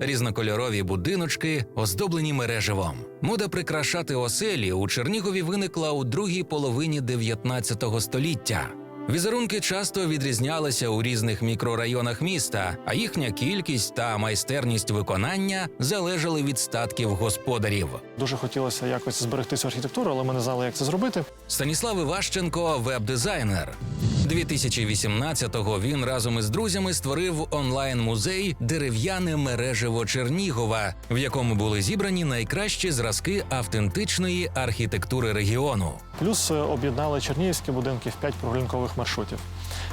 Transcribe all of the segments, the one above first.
різнокольорові будиночки, оздоблені мереживом. Мода прикрашати оселі у Чернігові виникла у другій половині 19 століття. Візерунки часто відрізнялися у різних мікрорайонах міста, а їхня кількість та майстерність виконання залежали від статків господарів. Дуже хотілося якось зберегти цю архітектуру, але ми не знали, як це зробити. Станіслав Іващенко веб-дизайнер. 2018-го він разом із друзями створив онлайн-музей Дерев'яне мережево Чернігова, в якому були зібрані найкращі зразки автентичної архітектури регіону. Плюс е, об'єднали чернігівські будинки в п'ять прогулянкових маршрутів.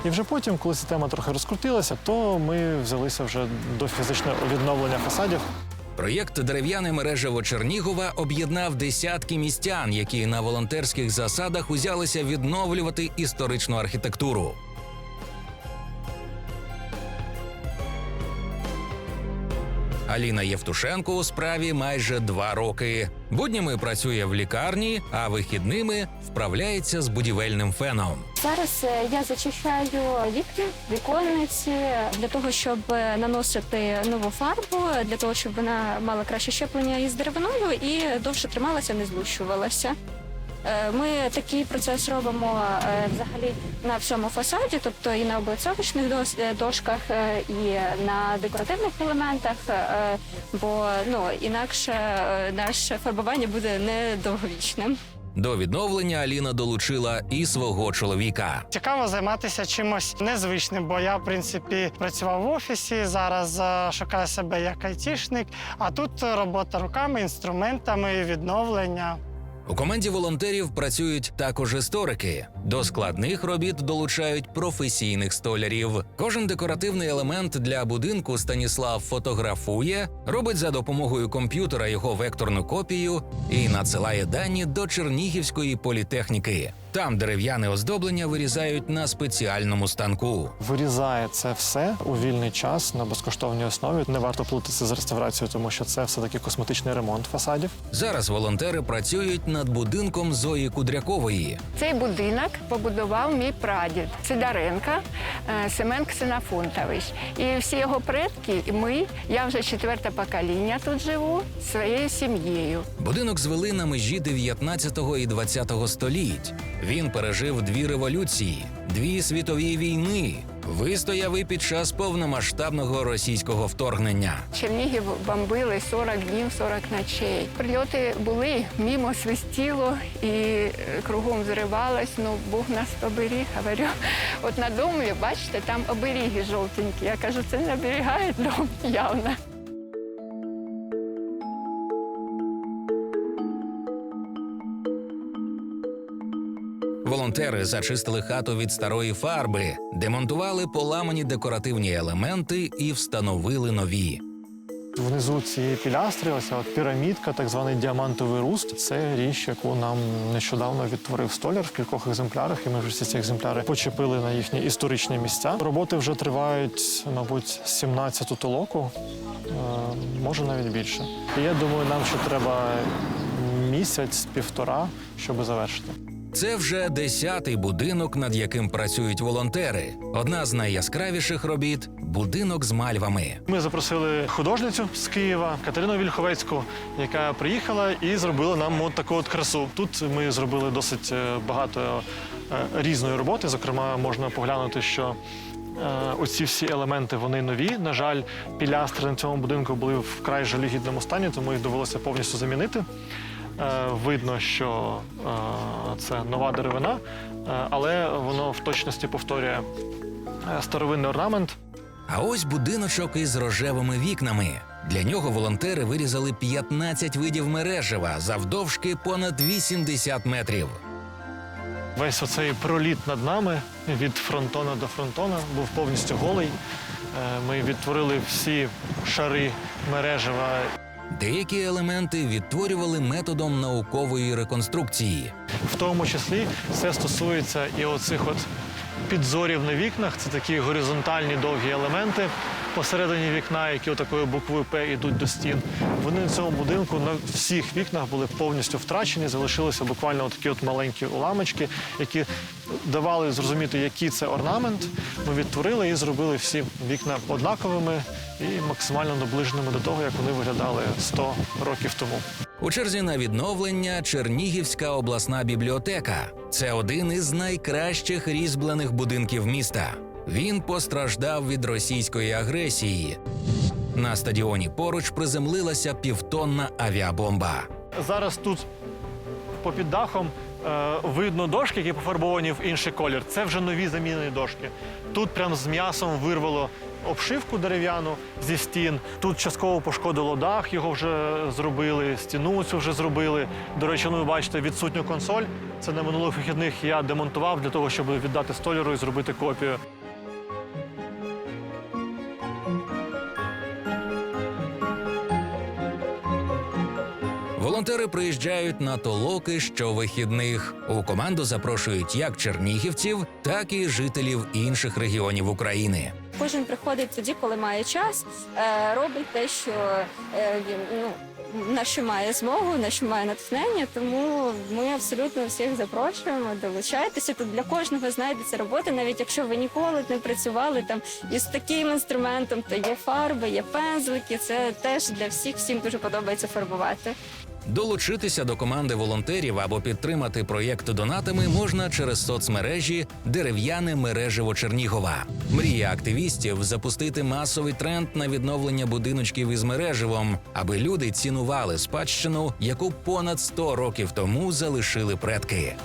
І вже потім, коли ця тема трохи розкрутилася, то ми взялися вже до фізичного відновлення фасадів. Проєкт Дерев'яне мережево Чернігова об'єднав десятки містян, які на волонтерських засадах узялися відновлювати історичну архітектуру. Аліна Євтушенко у справі майже два роки. Буднями працює в лікарні, а вихідними вправляється з будівельним феном. Зараз е, я зачищаю вікна, віконниці для того, щоб е, наносити нову фарбу, для того, щоб вона мала краще щеплення із деревиною і довше трималася, не злущувалася. Е, Ми такий процес робимо е, взагалі на всьому фасаді, тобто і на облицовочних дос- е, дошках, і на декоративних елементах, бо ну інакше наше фарбування буде недовговічним. До відновлення Аліна долучила і свого чоловіка. Цікаво займатися чимось незвичним, бо я, в принципі, працював в офісі, зараз шукаю себе як айтішник, а тут робота руками, інструментами, відновлення. У команді волонтерів працюють також історики. До складних робіт долучають професійних столярів. Кожен декоративний елемент для будинку Станіслав фотографує, робить за допомогою комп'ютера його векторну копію і надсилає дані до Чернігівської політехніки. Там дерев'яне оздоблення вирізають на спеціальному станку. Вирізає це все у вільний час на безкоштовній основі. Не варто плутатися з реставрацією, тому що це все таки косметичний ремонт фасадів. Зараз волонтери працюють над будинком Зої Кудрякової. Цей будинок побудував мій прадід Сидоренко е, Семен Ксенофонтович. І всі його предки, і ми, я вже четверте покоління тут живу зі своєю сім'єю. Будинок звели на межі 19 і 20 століть. Він пережив дві революції, дві світові війни. Вистояв і під час повномасштабного російського вторгнення. Чернігів бомбили 40 днів, 40 ночей. Прильоти були, мімо свистіло і е, кругом зривалось. Ну, Бог нас оберіг. Говорю, от на домі, бачите, там оберіги жовтенькі. Я кажу, це не оберігає дом явно. Волонтери зачистили хату від старої фарби, демонтували поламані декоративні елементи і встановили нові. Внизу цієї пілястри, ось от пірамідка, так званий діамантовий руст. Це річ, яку нам нещодавно відтворив столяр в кількох екземплярах, і ми вже всі ці екземпляри почепили на їхні історичні місця. Роботи вже тривають, мабуть, 17-ту толоку, е, може навіть більше. І я думаю, нам ще треба місяць-півтора, щоб завершити. Це вже десятий будинок, над яким працюють волонтери. Одна з найяскравіших робіт будинок з мальвами. Ми запросили художницю з Києва Катерину Вільховецьку, яка приїхала і зробила нам от таку от красу. Тут ми зробили досить е, багато е, різної роботи. Зокрема, можна поглянути, що е, оці всі елементи вони нові. На жаль, пілястри на цьому будинку були вкрай жалюгідному стані, тому їх довелося повністю замінити. Е, Видно, що е, це нова деревина, е, але воно в точності повторює старовинний орнамент. А ось будиночок із рожевими вікнами. Для нього волонтери вирізали 15 видів мережева завдовжки понад 80 метрів. Весь оцей проліт над нами від фронтона до фронтона був повністю голий. Ми відтворили всі шари мережева. Деякі елементи відтворювали методом наукової реконструкції. В тому числі це стосується і оцих от підзорів на вікнах. Це такі горизонтальні довгі елементи. Посередині вікна, які отакою буквою П йдуть до стін. Вони на цьому будинку на всіх вікнах були повністю втрачені. Залишилися буквально такі от маленькі уламочки, які давали зрозуміти, який це орнамент. Ми відтворили і зробили всі вікна однаковими і максимально наближеними до того, як вони виглядали 100 років тому. У черзі на відновлення Чернігівська обласна бібліотека. Це один із найкращих різьблених будинків міста. Він постраждав від російської агресії. На стадіоні поруч приземлилася півтонна авіабомба. Зараз тут попід дахом е, видно дошки, які пофарбовані в інший колір. Це вже нові замінені дошки. Тут прям з м'ясом вирвало обшивку дерев'яну зі стін. Тут частково пошкодило дах, його вже зробили, стіну цю вже зробили. До речі, ну ви бачите відсутню консоль. Це на минулих вихідних я демонтував для того, щоб віддати столяру і зробити копію. Волонтери приїжджають на толоки щовихідних. У команду запрошують як чернігівців, так і жителів інших регіонів України. Кожен приходить тоді, коли має час, е, робить те, що е, він ну. На що має змогу, на що має натхнення, тому ми абсолютно всіх запрошуємо, долучайтеся. Тут для кожного знайдеться робота, навіть якщо ви ніколи не працювали там із таким інструментом, то є фарби, є пензлики. Це теж для всіх, всім дуже подобається фарбувати. Долучитися до команди волонтерів або підтримати проєкт донатами можна через соцмережі Дерев'яне мережево Чернігова. Мрія активістів запустити масовий тренд на відновлення будиночків із мереживом, аби люди цінували спадщину, яку понад 100 років тому залишили предки.